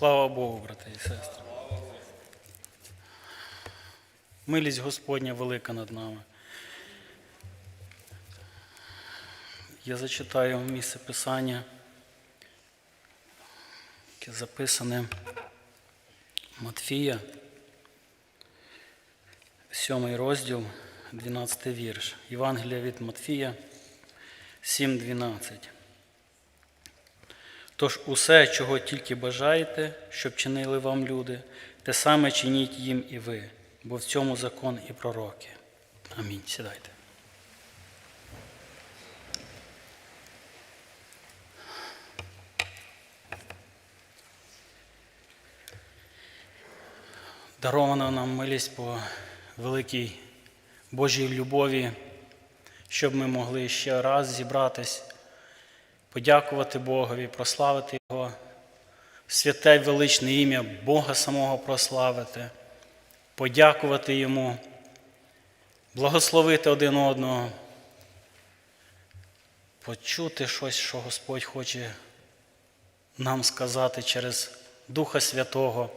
Слава Богу, брати і сестри. Милість Господня велика над нами. Я зачитаю місце Писання, яке записане Матфія, 7 розділ, 12 вірш. Євангелія від Матфія 7.12. Тож усе, чого тільки бажаєте, щоб чинили вам люди, те саме чиніть їм і ви, бо в цьому закон і пророки. Амінь. Сідайте. Дарована нам милість по великій Божій любові, щоб ми могли ще раз зібратись, подякувати Богові, прославити Його, святе величне ім'я Бога самого прославити, подякувати Йому, благословити один одного, почути щось, що Господь хоче нам сказати через Духа Святого.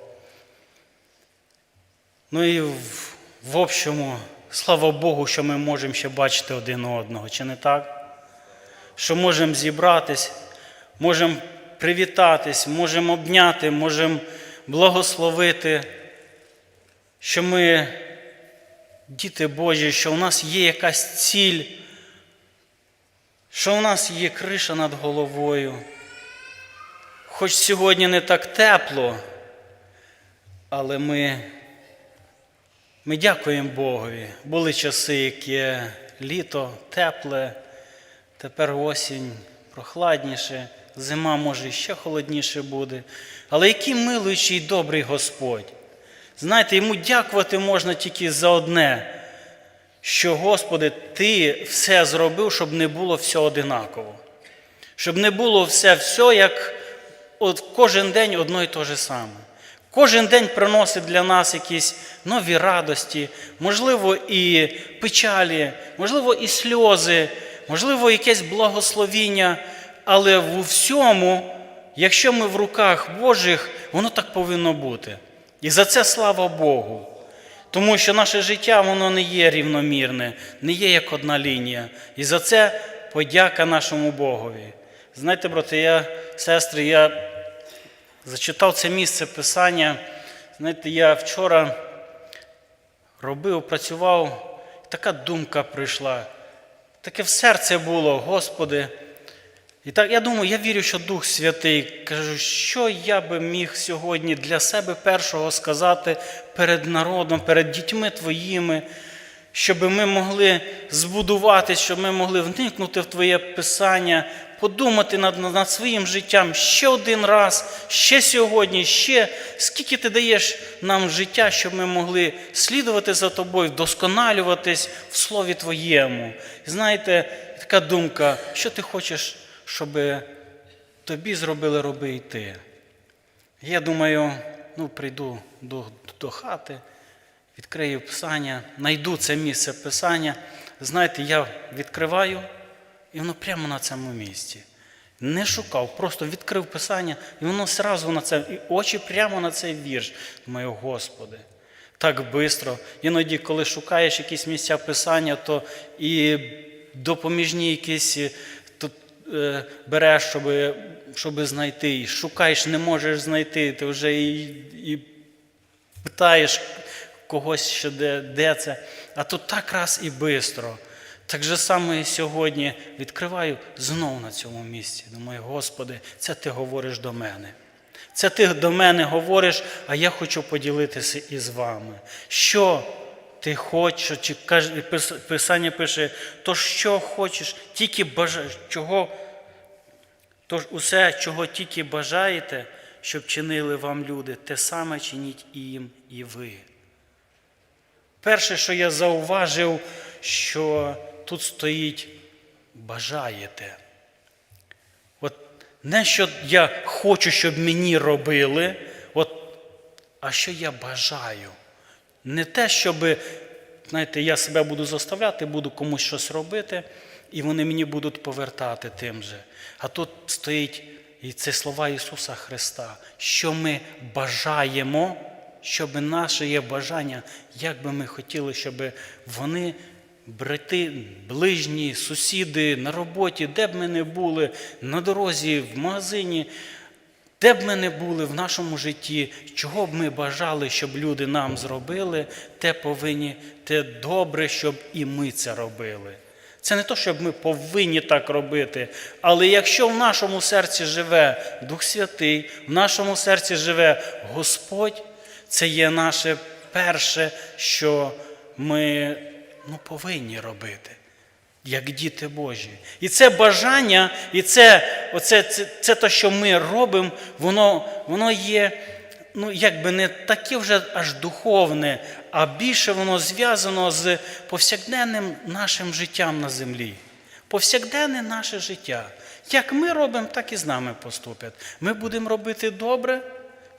Ну і в, в общому, слава Богу, що ми можемо ще бачити один одного, чи не так? Що можемо зібратись, можемо привітатись, можемо обняти, можемо благословити, що ми, діти Божі, що у нас є якась ціль, що у нас є криша над головою. Хоч сьогодні не так тепло, але ми. Ми дякуємо Богові. Були часи, які літо тепле, тепер осінь прохладніше, зима може ще холодніше буде. Але який милуючий і добрий Господь. Знаєте, йому дякувати можна тільки за одне, що, Господи, Ти все зробив, щоб не було все одинаково. Щоб не було все, все як от кожен день одно і те же саме. Кожен день приносить для нас якісь нові радості, можливо, і печалі, можливо, і сльози, можливо, якесь благословіння, але в всьому, якщо ми в руках Божих, воно так повинно бути. І за це слава Богу. Тому що наше життя воно не є рівномірне, не є як одна лінія. І за це подяка нашому Богові. Знаєте, брати, я, сестри, я зачитав це місце Писання. Знаєте, я вчора робив, працював, така думка прийшла. Таке в серце було, Господи. І так я думаю, я вірю, що Дух Святий кажу, що я би міг сьогодні для себе першого сказати перед народом, перед дітьми твоїми, щоб ми могли збудуватись, щоб ми могли вникнути в Твоє Писання, подумати над, над своїм життям ще один раз, ще сьогодні, ще скільки ти даєш нам життя, щоб ми могли слідувати за тобою, вдосконалюватись в Слові Твоєму. І знаєте, така думка, що ти хочеш, щоб тобі зробили, роби і ти. Я думаю, ну, прийду до, до хати, відкрию Писання, знайду це місце Писання. Знаєте, я відкриваю. І воно прямо на цьому місці. Не шукав, просто відкрив Писання, і воно одразу на це, і очі прямо на цей вірш. Думаю, Господи, так швидко. Іноді, коли шукаєш якісь місця Писання, то і допоміжні якісь то, е, береш, щоб, щоб знайти. І шукаєш, не можеш знайти, ти вже і, і питаєш когось, що де, де це. А тут так раз і швидко. Так же саме і сьогодні відкриваю знову на цьому місці. Думаю, Господи, це ти говориш до мене. Це ти до мене говориш, а я хочу поділитися із вами. Що ти хочеш, чи Писання пише, то що хочеш, тільки бажаєш, чого, тож усе, чого тільки бажаєте, щоб чинили вам люди, те саме чиніть і їм, і ви. Перше, що я зауважив, що тут стоїть бажаєте. От не що я хочу, щоб мені робили, от, а що я бажаю. Не те, щоб, знаєте, я себе буду заставляти, буду комусь щось робити, і вони мені будуть повертати тим же. А тут стоїть, І це слова Ісуса Христа, що ми бажаємо, щоб наше є бажання, як би ми хотіли, щоб вони, брати, ближні, сусіди на роботі, де б ми не були, на дорозі, в магазині, де б ми не були в нашому житті, чого б ми бажали, щоб люди нам зробили, те повинні, те добре, щоб і ми це робили. Це не то, щоб ми повинні так робити, але якщо в нашому серці живе Дух Святий, в нашому серці живе Господь, це є наше перше, що ми ну, повинні робити як діти Божі. І це бажання, і це, оце, це, це те, що ми робимо, воно, воно є ну, якби не таке вже аж духовне, а більше воно зв'язано з повсякденним нашим життям на землі. Повсякденне наше життя. Як ми робимо, так і з нами поступлять. Ми будемо робити добре,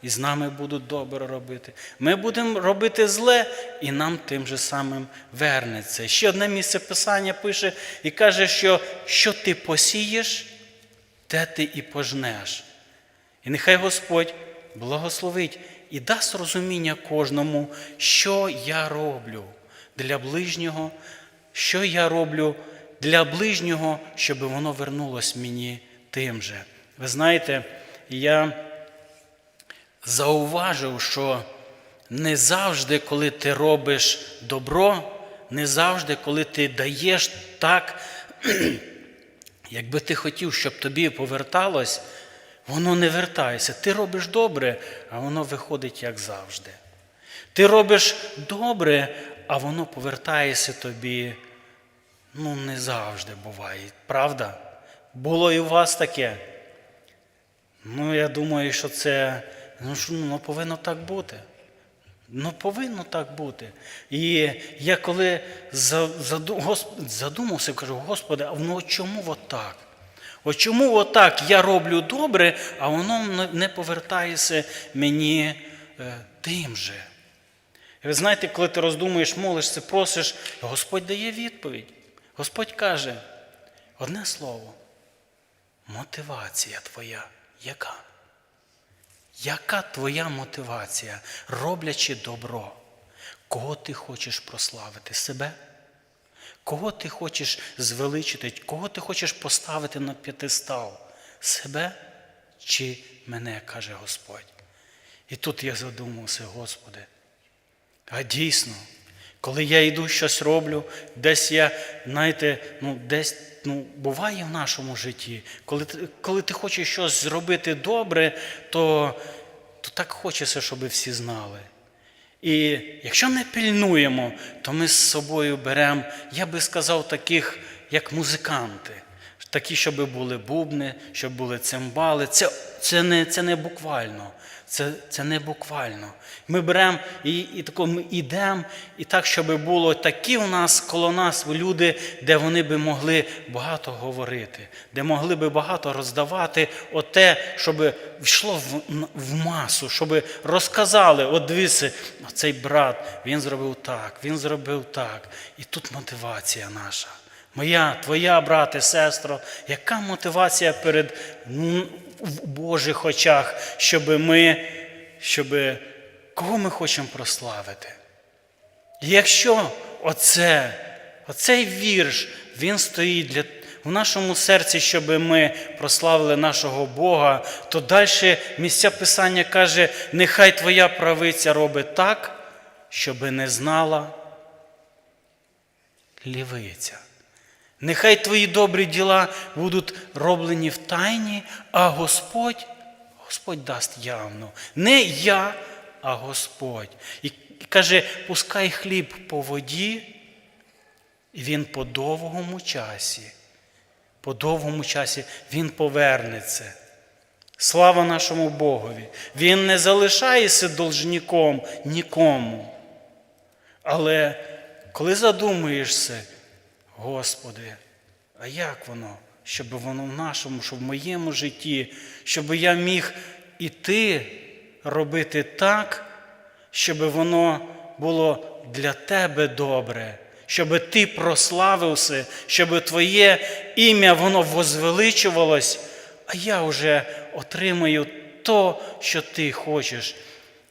і з нами будуть добре робити. Ми будемо робити зле, і нам тим же самим вернеться. Ще одне місце Писання пише і каже, що що ти посієш, те ти і пожнеш. І нехай Господь благословить і дасть розуміння кожному, що я роблю для ближнього, що я роблю для ближнього, щоб воно вернулось мені тим же. Ви знаєте, я зауважив, що не завжди, коли ти робиш добро, не завжди, коли ти даєш так, якби ти хотів, щоб тобі поверталось, воно не вертається. Ти робиш добре, а воно виходить як завжди. Ти робиш добре, а воно повертається тобі. Ну, не завжди буває, правда? Було і у вас таке. Ну, я думаю, що це ну, що, ну, повинно так бути. Ну, повинно так бути. І я коли задумався, кажу, Господи, а ну чому отак? От чому отак я роблю добре, а воно не повертається мені е, тим же? І ви знаєте, коли ти роздумуєш, молишся, просиш, Господь дає відповідь. Господь каже, одне слово, мотивація твоя яка? Яка твоя мотивація, роблячи добро? Кого ти хочеш прославити? Себе? Кого ти хочеш звеличити, кого ти хочеш поставити на п'ятистал? Себе чи мене, каже Господь. І тут я задумався, Господи. А дійсно, коли я йду щось роблю, десь я, знаєте, ну, десь ну, буває в нашому житті, коли коли ти хочеш щось зробити добре, то, то так хочеться, щоб всі знали. І якщо не пильнуємо, то ми з собою беремо, я би сказав, таких, як музиканти, такі, щоб були бубни, щоб були цимбали. Це це, не це не буквально. Це це не буквально. Ми беремо і і тако ми йдемо, і так, щоб було такі у нас коло нас люди, де вони би могли багато говорити, де могли би багато роздавати оте, щоб йшло в, в масу, щоб розказали, от дивіться, цей брат, він зробив так, він зробив так. І тут мотивація наша. Моя, твоя, брате, сестро, яка мотивація перед в Божих очах, щоб ми, щоб кого ми хочемо прославити? Якщо оце, оцей вірш, він стоїть для, в нашому серці, щоб ми прославили нашого Бога, то далі місця Писання каже, нехай твоя правиця робить так, щоб не знала лівиця. Нехай твої добрі діла будуть роблені в тайні, а Господь, Господь дасть явно. Не я, а Господь. І каже, пускай хліб по воді, і він по довгому часі, по довгому часі він повернеться. Слава нашому Богові! Він не залишається должником нікому. Але коли задумуєшся, Господи, а як воно? Щоб воно в нашому, щоб в моєму житті, щоб я міг іти робити так, щоб воно було для тебе добре, щоб ти прославився, щоб Твоє ім'я воно возвеличувалось, а я вже отримаю то, що ти хочеш,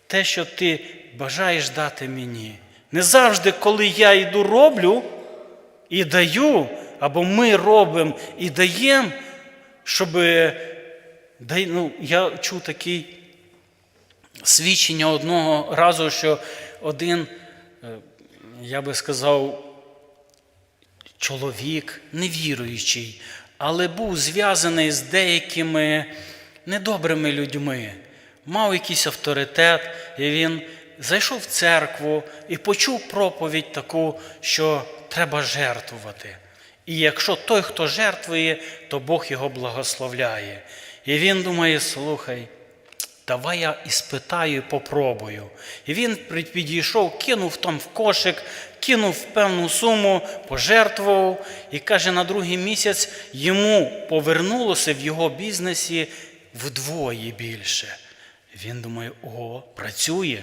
те, що ти бажаєш дати мені. Не завжди, коли я йду роблю і даю, або ми робимо і даємо, щоб дай- ну, я чув такий свідчення одного разу, що один, е, я би сказав, чоловік невіруючий, але був зв'язаний з деякими недобрими людьми, мав якийсь авторитет, і він зайшов в церкву і почув проповідь таку, що треба жертвувати. І якщо той, хто жертвує, то Бог його благословляє. І він думає: слухай, Давай я іспитаю, і попробую. І він підійшов, кинув там в кошик, кинув певну суму, пожертвував і каже, на другий місяць йому повернулося в його бізнесі вдвоє більше. Він думає, о, працює.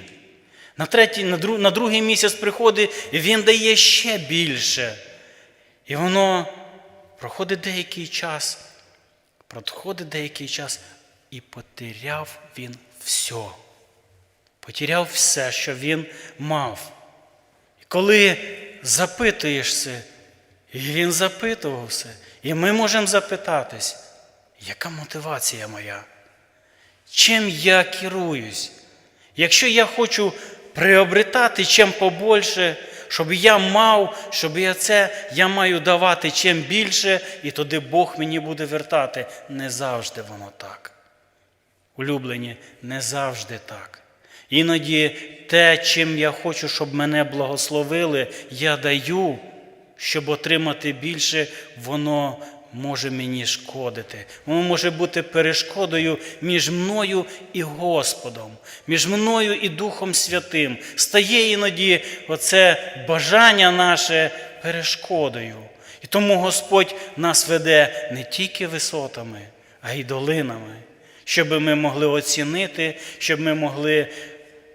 На, третій, на, друг, на другий місяць приходить, і він дає ще більше. І воно проходить деякий час, проходить деякий час, і потеряв він все. Потеряв все, що він мав. І коли запитуєшся, і він запитувався, і ми можемо запитатись, яка мотивація моя? Чим я керуюсь? Якщо я хочу приобретати чим побольше, щоб я мав, щоб я це я маю давати чим більше, і тоді Бог мені буде вертати. Не завжди воно так. Улюблені, не завжди так. Іноді те, чим я хочу, щоб мене благословили, я даю, щоб отримати більше, воно може мені шкодити. Воно може бути перешкодою між мною і Господом, між мною і Духом Святим. Стає іноді оце бажання наше перешкодою. І тому Господь нас веде не тільки висотами, а й долинами щоб ми могли оцінити, щоб ми могли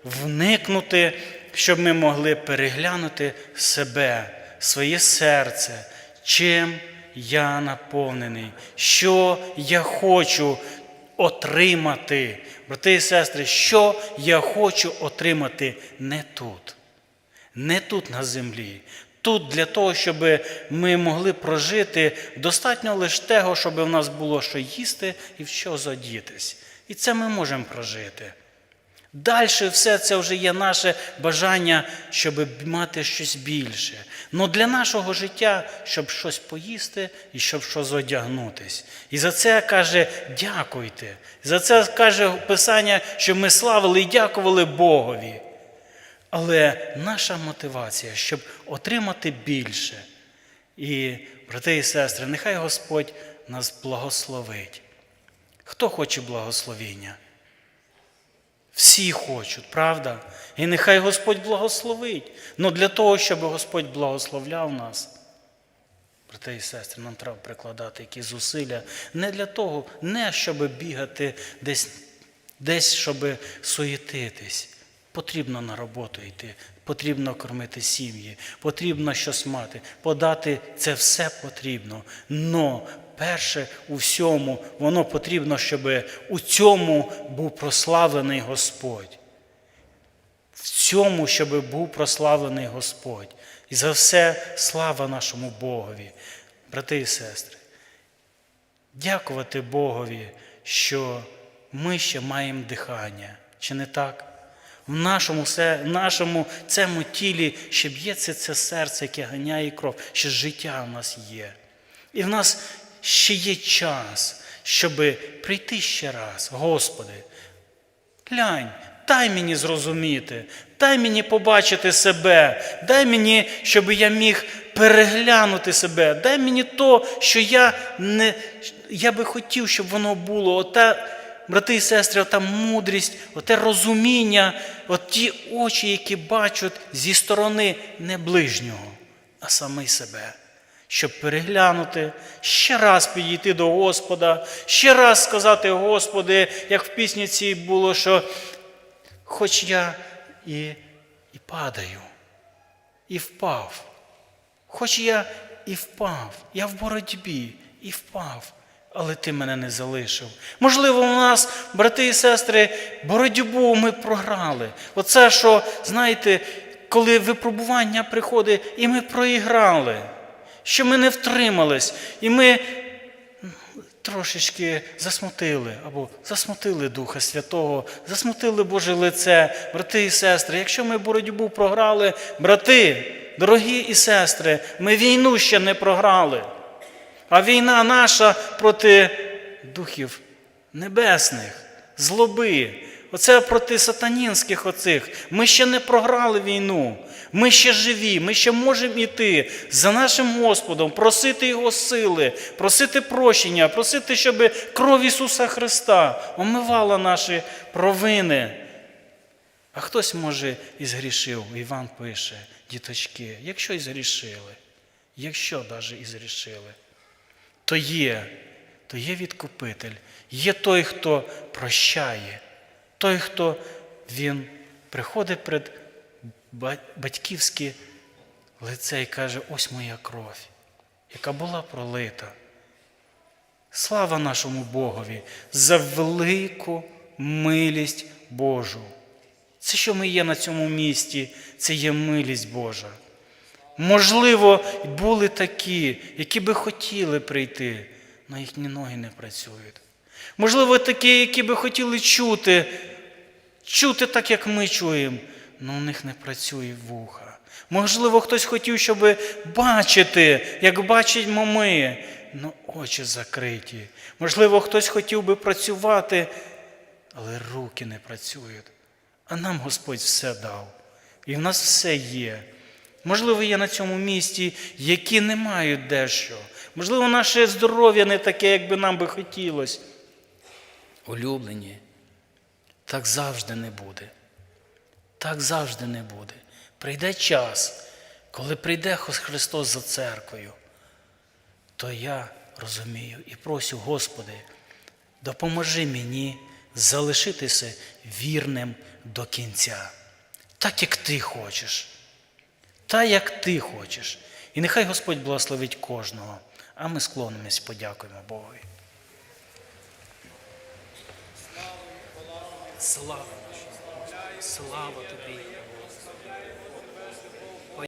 вникнути, щоб ми могли переглянути себе, своє серце, чим я наповнений, що я хочу отримати. Брати і сестри, що я хочу отримати не тут, не тут на землі. Тут для того, щоб ми могли прожити, достатньо лише того, щоб в нас було що їсти і в що задітись. І це ми можемо прожити. Далі все це вже є наше бажання, щоб мати щось більше. Ну для нашого життя, щоб щось поїсти і щоб щось одягнутись. І за це каже, дякуйте. За це каже Писання, щоб ми славили і дякували Богові. Але наша мотивація, щоб отримати більше. І, брати і сестри, нехай Господь нас благословить. Хто хоче благословіння? Всі хочуть, правда? І нехай Господь благословить. Но для того, щоб Господь благословляв нас, брати і сестри, нам треба прикладати якісь зусилля. Не для того, не щоб бігати десь, десь щоб суєтитись. Потрібно на роботу йти, потрібно кормити сім'ї, потрібно щось мати, подати це все потрібно. Но перше у всьому, воно потрібно, щоб у цьому був прославлений Господь. В цьому, щоб був прославлений Господь. І за все слава нашому Богові. Брати і сестри, дякувати Богові, що ми ще маємо дихання. Чи не так? В нашому, в нашому цьому тілі ще б'ється це серце, яке ганяє кров, ще життя в нас є. І в нас ще є час, щоб прийти ще раз. Господи, глянь, дай мені зрозуміти, дай мені побачити себе, дай мені, щоб я міг переглянути себе, дай мені то, що я не, я би хотів, щоб воно було. Ота, брати і сестри, ота мудрість, оте розуміння, от ті очі, які бачать зі сторони не ближнього, а самий себе. Щоб переглянути, ще раз підійти до Господа, ще раз сказати, Господи, як в пісні цій було, що хоч я і, і падаю, і впав, хоч я і впав, я в боротьбі і впав, але ти мене не залишив. Можливо, у нас, брати і сестри, боротьбу ми програли. Оце, що, знаєте, коли випробування приходить, і ми проіграли, що ми не втримались, і ми трошечки засмутили або засмутили Духа Святого, засмутили Боже лице, брати і сестри. Якщо ми боротьбу програли, брати, дорогі і сестри, ми війну ще не програли. А війна наша проти духів небесних, злоби. Оце проти сатанінських оцих. Ми ще не програли війну. Ми ще живі, ми ще можемо йти за нашим Господом, просити Його сили, просити прощення, просити, щоб кров Ісуса Христа омивала наші провини. А хтось, може, і згрішив. Іван пише, діточки, якщо і згрішили, якщо навіть і згрішили, то є, то є відкупитель, є той, хто прощає, той, хто він приходить перед батьківське лице і каже, ось моя кров, яка була пролита. Слава нашому Богові за велику милість Божу. Це, що ми є на цьому місті, це є милість Божа. Можливо, були такі, які би хотіли прийти, але їхні ноги не працюють. Можливо, такі, які би хотіли чути, чути так, як ми чуємо, але у них не працює вуха. Можливо, хтось хотів, щоб бачити, як бачимо ми, але очі закриті. Можливо, хтось хотів би працювати, але руки не працюють. А нам Господь все дав. І в нас все є. Можливо, є на цьому місці, які не мають дещо. Можливо, наше здоров'я не таке, як би нам би хотілося. Улюблені, так завжди не буде. Так завжди не буде. Прийде час, коли прийде Христос за церквою, то я розумію і просю, Господи, допоможи мені залишитися вірним до кінця, так як Ти хочеш, так як Ти хочеш. І нехай Господь благословить кожного, а ми склонимось, подякуємо Богові. Слава! Слава тобі!